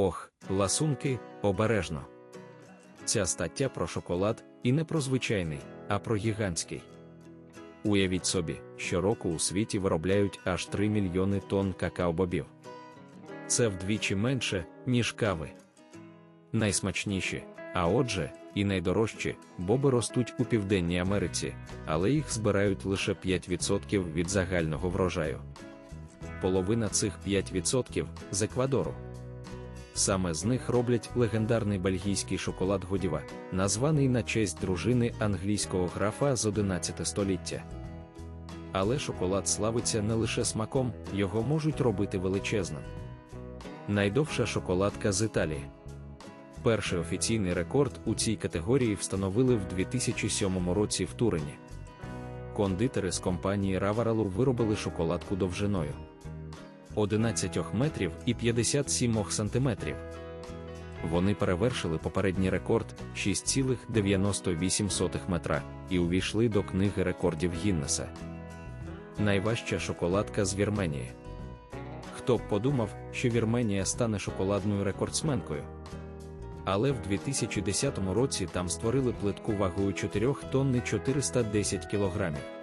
Ох, ласунки, обережно. Ця стаття про шоколад і не про звичайний, а про гігантський. Уявіть собі, щороку у світі виробляють аж 3 мільйони тонн какао-бобів. Це вдвічі менше, ніж кави. Найсмачніші, а отже, і найдорожчі, боби ростуть у Південній Америці, але їх збирають лише 5% від загального врожаю. Половина цих 5% з Еквадору. Саме з них роблять легендарний бельгійський шоколад Годіва, названий на честь дружини англійського графа з 11 століття. Але шоколад славиться не лише смаком, його можуть робити величезним. Найдовша шоколадка з Італії. Перший офіційний рекорд у цій категорії встановили в 2007 році в Турині. Кондитери з компанії Раваралу виробили шоколадку довжиною 11 метрів і 57 сантиметрів. Вони перевершили попередній рекорд 6,98 метра і увійшли до книги рекордів Гіннеса. Найважча шоколадка з Вірменії. Хто б подумав, що Вірменія стане шоколадною рекордсменкою? Але в 2010 році там створили плитку вагою 4 тонни 410 кілограмів.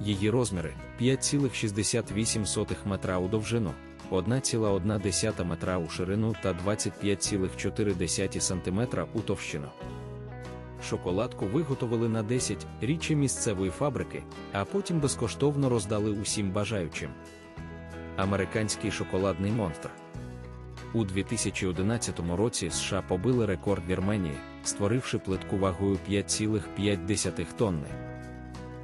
Її розміри 5,68 метра у довжину, 1,1 метра у ширину та 25,4 см у товщину. Шоколадку виготовили на 10 річчя місцевої фабрики, а потім безкоштовно роздали усім бажаючим. Американський шоколадний монстр. У 2011 році США побили рекорд Вірменії, створивши плитку вагою 5,5 тонни.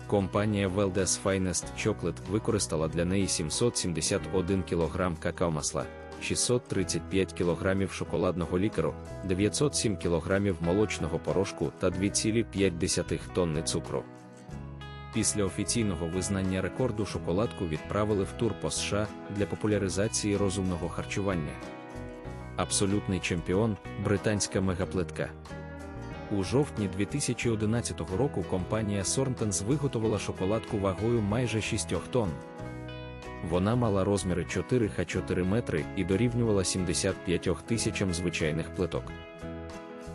Компанія Weldes Finest Chocolate використала для неї 771 кг какао-масла, 635 кг шоколадного лікару, 907 кг молочного порошку та 2,5 тонни цукру. Після офіційного визнання рекорду шоколадку відправили в тур по США для популяризації розумного харчування. Абсолютний чемпіон британська мегаплитка. У жовтні 2011 року компанія Sorntens виготовила шоколадку вагою майже 6 тонн. Вона мала розміри 4 х 4 метри і дорівнювала 75 тисячам звичайних плиток.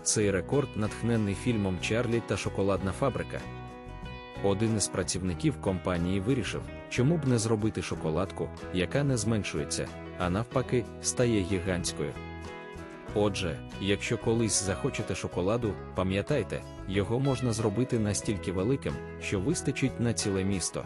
Цей рекорд натхнений фільмом Чарлі та шоколадна фабрика. Один із працівників компанії вирішив, чому б не зробити шоколадку, яка не зменшується, а навпаки, стає гігантською. Отже, якщо колись захочете шоколаду, пам'ятайте, його можна зробити настільки великим, що вистачить на ціле місто.